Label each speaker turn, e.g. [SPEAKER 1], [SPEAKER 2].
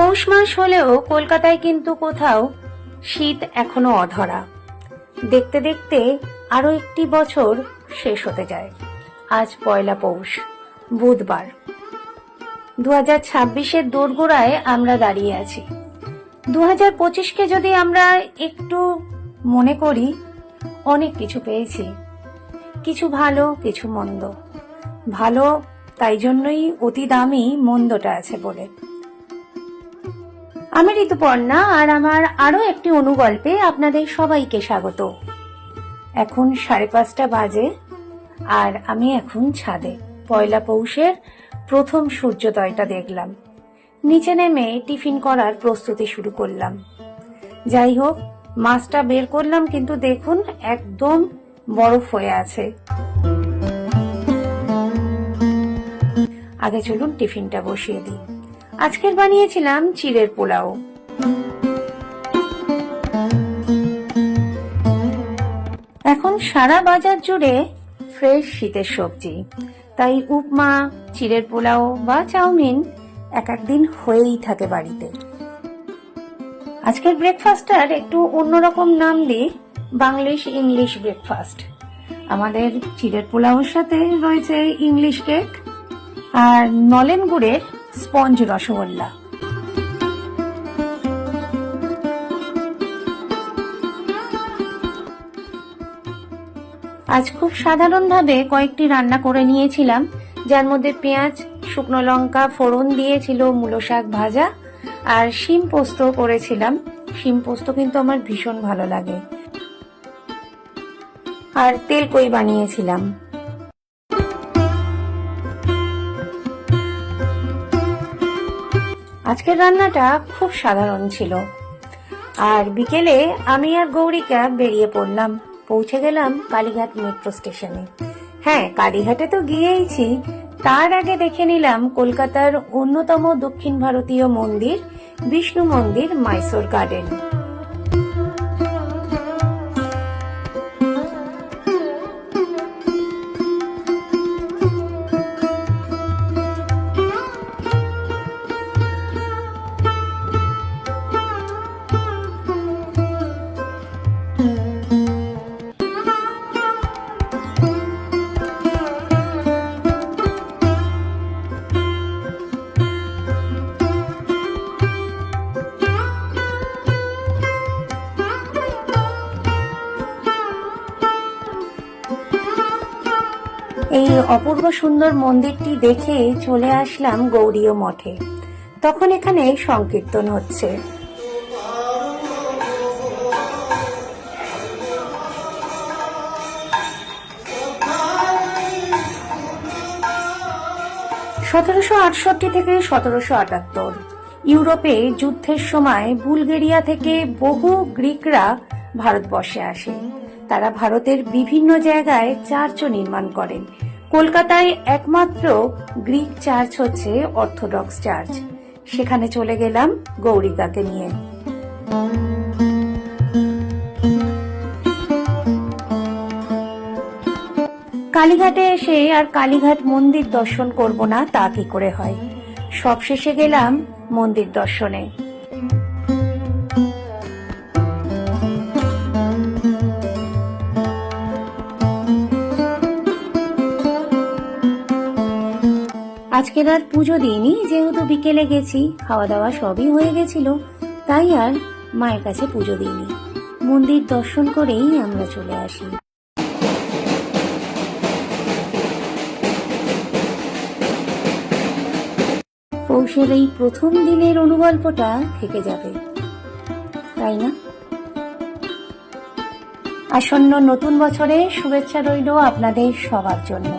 [SPEAKER 1] পৌষ মাস হলেও কলকাতায় কিন্তু কোথাও শীত এখনও অধরা। দেখতে দেখতে আরও একটি বছর শেষ হতে যায়। আজ পয়লা পৌষ, বুধবার। দু হাজার ছাব্বিশের দোরগোড়ায় আমরা দাঁড়িয়ে আছি। দু হাজার পঁচিশকে যদি আমরা একটু মনে করি, অনেক কিছু পেয়েছি। কিছু ভালো, কিছু মন্দ। ভালো তাই জন্যই অতি দামি মন্দটা আছে বলে। আমি ঋতুপর্ণা আর আমার আরও একটি অনুগল্পে আপনাদের সবাইকে স্বাগত। এখন সাড়ে পাঁচটা বাজে আর আমি এখন ছাদে। পয়লা পৌষের প্রথম সূর্যোদয়টা দেখলাম। নিচে নেমে টিফিন করার প্রস্তুতি শুরু করলাম। যাই হোক, মাছটা বের করলাম কিন্তু দেখুন একদম বরফ হয়ে আছে। আগে চলুন টিফিনটা বসিয়ে দিই। আজকের বানিয়েছিলাম চিড়ের পোলাও। এখন সারা বাজার জুড়ে ফ্রেশ শীতের সবজি। তাই উপমা, চিড়ের পোলাও বা চাউমিন এক একদিন হয়েই থাকে বাড়িতে। আজকের ব্রেকফাস্টটার একটু অন্যরকম নাম দিই, বাংলিশ ইংলিশ ব্রেকফাস্ট আমাদের চিড়ের পোলাওর সাথে রয়েছে ইংলিশ কেক আর নলেন গুড়ের স্পঞ্জ রসগোল্লা। আজ খুব সাধারণভাবে কয়েকটি রান্না করে নিয়েছিলাম, যার মধ্যে পেঁয়াজ, শুকনো লঙ্কা, ফোড়ন দিয়েছিল মূলো শাক ভাজা, আর শিম পোস্ত করেছিলাম। শিম পোস্ত কিন্তু আমার ভীষণ ভালো লাগে। আর তেল কই বানিয়েছিলাম? আজকের রান্নাটা খুব সাধারণ ছিল। আর বিকেলে আমি আর গৌরিকা বেরিয়ে পড়লাম। পৌঁছে গেলাম কালীঘাট মেট্রো স্টেশনে। হ্যাঁ কালীঘাটে তো গিয়েইছি। তার আগে দেখে নিলাম কলকাতার অন্যতম দক্ষিণ ভারতীয় মন্দির, বিষ্ণু মন্দির, মাইসোর গার্ডেন। এই অপূর্ব সুন্দর মন্দিরটি দেখে চলে আসলাম গৌরীয় মঠে। তখন এখানে সংকীর্তন হচ্ছে। সতেরোশো আটষট্টি থেকে সতেরোশো আটাত্তর, ইউরোপে যুদ্ধের সময় বুলগেরিয়া থেকে বহু গ্রিকরা ভারতবর্ষে আসে। তারা ভারতের বিভিন্ন জায়গায় চার্চও নির্মাণ করেন। কলকাতায় একমাত্র গ্রিক চার্চ হচ্ছে অর্থোডক্স চার্চ। সেখানে চলে গেলাম গৌরিকাকে নিয়ে। কালীঘাটে এসে আর কালীঘাট মন্দির দর্শন করব না, তা কি করে হয়? সবশেষে গেলাম মন্দির দর্শনে। আজকের আর পুজো দিইনি, যেহেতু বিকেলে গেছি খাওয়া দাওয়া সবই হয়ে গেছিল, তাই আর মায়ের কাছে পুজো দিইনি। মন্দির দর্শন করেই আমরা চলে আসি। পৌষের এই প্রথম দিনের অনুগল্পটা থেকে যাবে, তাই না? আসন্ন নতুন বছরে শুভেচ্ছা রইল আপনাদের সবার জন্য।